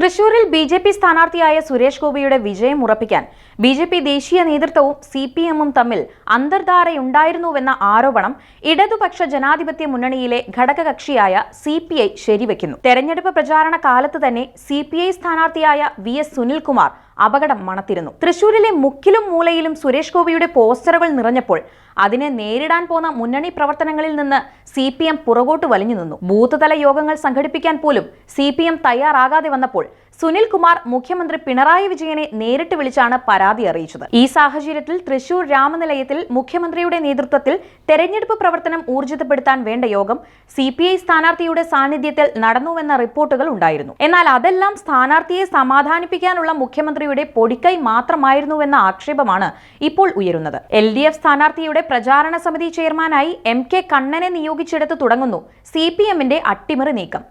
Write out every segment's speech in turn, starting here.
തൃശൂരിൽ B J P സ്ഥാനാർത്ഥിയായ സുരേഷ് ഗോപിയുടെ വിജയം ഉറപ്പിക്കാൻ ബി ജെ പി ദേശീയ നേതൃത്വവും സി പി എമ്മും തമ്മിൽ അന്തർധാരയുണ്ടായിരുന്നുവെന്ന ആരോപണം ഇടതുപക്ഷ ജനാധിപത്യ മുന്നണിയിലെ ഘടകകക്ഷിയായ സി പി ഐ ശരിവെക്കുന്നു. തെരഞ്ഞെടുപ്പ് പ്രചാരണ കാലത്ത് തന്നെ സി പി ഐ സ്ഥാനാർത്ഥിയായ വി എസ് സുനിൽകുമാർ അപകടം മണത്തിരുന്നു. തൃശൂരിലെ മുക്കിലും മൂലയിലും സുരേഷ് ഗോപിയുടെ പോസ്റ്ററുകൾ നിറഞ്ഞപ്പോൾ അതിനെ നേരിടാൻ പോന്ന മുന്നണി പ്രവർത്തനങ്ങളിൽ നിന്ന് സി പി എം പുറകോട്ട് വലിഞ്ഞു നിന്നു. ബൂത്ത് തല യോഗങ്ങൾ സംഘടിപ്പിക്കാൻ പോലും സി പി എം തയ്യാറാകാതെ വന്നപ്പോൾ സുനിൽ കുമാർ മുഖ്യമന്ത്രി പിണറായി വിജയനെ നേരിട്ട് വിളിച്ചാണ് പരാതി അറിയിച്ചത്. ഈ സാഹചര്യത്തിൽ തൃശൂർ രാമനിലയത്തിൽ മുഖ്യമന്ത്രിയുടെ നേതൃത്വത്തിൽ തെരഞ്ഞെടുപ്പ് പ്രവർത്തനം ഊർജിതപ്പെടുത്താൻ വേണ്ട യോഗം സി പി ഐ സ്ഥാനാർത്ഥിയുടെ സാന്നിധ്യത്തിൽ നടന്നുവെന്ന റിപ്പോർട്ടുകൾ ഉണ്ടായിരുന്നു. എന്നാൽ അതെല്ലാം സ്ഥാനാർത്ഥിയെ സമാധാനിപ്പിക്കാനുള്ള മുഖ്യമന്ത്രിയുടെ പൊടിക്കൈ മാത്രമായിരുന്നുവെന്ന ആക്ഷേപമാണ് ഇപ്പോൾ ഉയരുന്നത്. എൽ ഡി എഫ് സ്ഥാനാർത്ഥിയുടെ പ്രചാരണ സമിതി ചെയർമാനായി എം കെ കണ്ണനെ നിയോഗിച്ചെടുത്ത് തുടങ്ങുന്നു സി പി എമ്മിന്റെ അട്ടിമറി നീക്കം.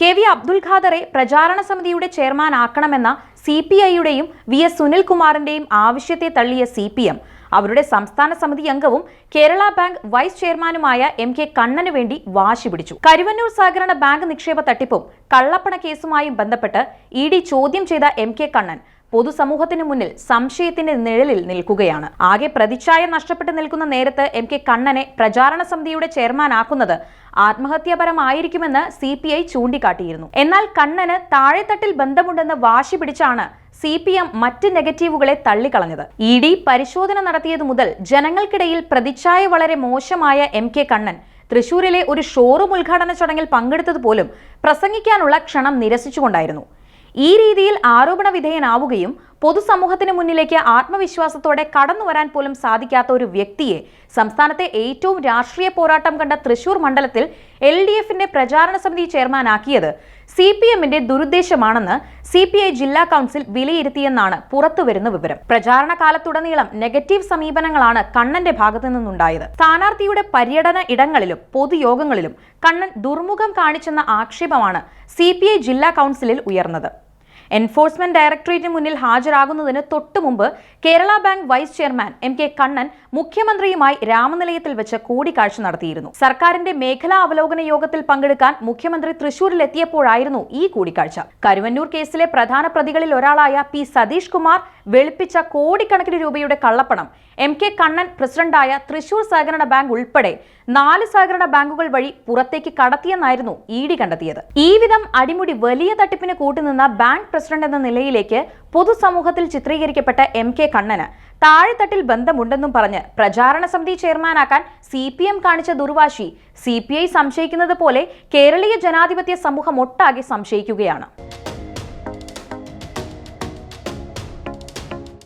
കെ വി അബ്ദുൽ ഖാദറെ പ്രചാരണ സമിതിയുടെ ചെയർമാൻ ആക്കണമെന്ന സി പി ഐയുടെയും വി എസ് സുനിൽകുമാറിന്റെയും ആവശ്യത്തെ തള്ളിയ സി പി എം. അവരുടെ സംസ്ഥാന സമിതി അംഗവും കേരള ബാങ്ക് വൈസ് ചെയർമാനുമായ എം കെ കണ്ണനു വേണ്ടി വാശി പിടിച്ചു. കരുവന്നൂർ സഹകരണ ബാങ്ക് നിക്ഷേപ തട്ടിപ്പും കള്ളപ്പണ കേസുമായും ബന്ധപ്പെട്ട് ഇ ഡി ചോദ്യം ചെയ്ത എം കെ കണ്ണൻ പൊതുസമൂഹത്തിന് മുന്നിൽ സംശയത്തിന്റെ നിഴലിൽ നിൽക്കുകയാണ്. ആകെ പ്രതിച്ഛായ നഷ്ടപ്പെട്ടു നിൽക്കുന്ന നേരത്ത് എം കെ കണ്ണനെ പ്രചാരണ സമിതിയുടെ ചെയർമാനാക്കുന്നത് ആത്മഹത്യാപരമായിരിക്കുമെന്ന് സി പി ഐ ചൂണ്ടിക്കാട്ടിയിരുന്നു. എന്നാൽ കണ്ണന് താഴെത്തട്ടിൽ ബന്ധമുണ്ടെന്ന് വാശി പിടിച്ചാണ് സി പി എം മറ്റ് നെഗറ്റീവുകളെ തള്ളിക്കളഞ്ഞത്. ഇ ഡി പരിശോധന നടത്തിയതു മുതൽ ജനങ്ങൾക്കിടയിൽ പ്രതിച്ഛായ വളരെ മോശമായ എം കെ കണ്ണൻ. തൃശൂരിലെ ഒരു ഷോറൂം ഉദ്ഘാടന ചടങ്ങിൽ പങ്കെടുത്തതുപോലും പ്രസംഗിക്കാനുള്ള ക്ഷണം നിരസിച്ചുകൊണ്ടായിരുന്നു. ഈ രീതിയിൽ ആരോപണ വിധേയനാവുകയും പൊതുസമൂഹത്തിന് മുന്നിലേക്ക് ആത്മവിശ്വാസത്തോടെ കടന്നു വരാൻ പോലും സാധിക്കാത്ത ഒരു വ്യക്തിയെ സംസ്ഥാനത്തെ ഏറ്റവും രാഷ്ട്രീയ പോരാട്ടം കണ്ട തൃശൂർ മണ്ഡലത്തിൽ എൽ ഡി എഫിന്റെ പ്രചാരണ സമിതി ചെയർമാനാക്കിയത് സി പി എമ്മിന്റെ ദുരുദ്ദേശമാണെന്ന് സി പി ഐ ജില്ലാ കൗൺസിൽ വിലയിരുത്തിയെന്നാണ് പുറത്തുവരുന്ന വിവരം. പ്രചാരണ കാലത്തുടനീളം നെഗറ്റീവ് സമീപനങ്ങളാണ് കണ്ണന്റെ ഭാഗത്തു നിന്നുണ്ടായത്. സ്ഥാനാർത്ഥിയുടെ പര്യടന ഇടങ്ങളിലും പൊതുയോഗങ്ങളിലും കണ്ണൻ ദുർമുഖം കാണിച്ചെന്ന ആക്ഷേപമാണ് സി ജില്ലാ കൗൺസിലിൽ ഉയർന്നത്. എൻഫോഴ്സ്മെന്റ് ഡയറക്ടറേറ്റിന് മുന്നിൽ ഹാജരാകുന്നതിന് തൊട്ടു മുമ്പ് Kerala bank vice chairman M K Kannan മുഖ്യമന്ത്രിയുമായി രാമനിലയത്തിൽ വെച്ച് കൂടിക്കാഴ്ച നടത്തിയിരുന്നു. സർക്കാരിന്റെ മേഖലാ അവലോകന യോഗത്തിൽ പങ്കെടുക്കാൻ മുഖ്യമന്ത്രി തൃശൂരിലെത്തിയപ്പോഴായിരുന്നു ഈ കൂടിക്കാഴ്ച. കരുവന്നൂർ കേസിലെ പ്രധാന പ്രതികളിൽ ഒരാളായ പി സതീഷ് കുമാർ വെളുപ്പിച്ച കോടിക്കണക്കിന് രൂപയുടെ കള്ളപ്പണം എം കെ കണ്ണൻ പ്രസിഡന്റായ തൃശൂർ സഹകരണ ബാങ്ക് ഉൾപ്പെടെ നാല് സഹകരണ ബാങ്കുകൾ വഴി പുറത്തേക്ക് കടത്തിയെന്നായിരുന്നു ഇ ഡി കണ്ടെത്തിയത്. ഈ വിധം അടിമുടി വലിയ തട്ടിപ്പിന് കൂട്ടുനിന്ന ബാങ്ക് പ്രസിഡന്റ് എന്ന നിലയിലേക്ക് പൊതുസമൂഹത്തിൽ ചിത്രീകരിക്കപ്പെട്ട എം കെ കണ്ണന് താഴെത്തട്ടിൽ ബന്ധമുണ്ടെന്നും പറഞ്ഞ് പ്രചാരണ സമിതി ചെയർമാനാക്കാൻ സി പി എം കാണിച്ച ദുർവാശി സി പി ഐ സംശയിക്കുന്നത് പോലെ കേരളീയ ജനാധിപത്യ സമൂഹം ഒട്ടാകെ സംശയിക്കുകയാണ്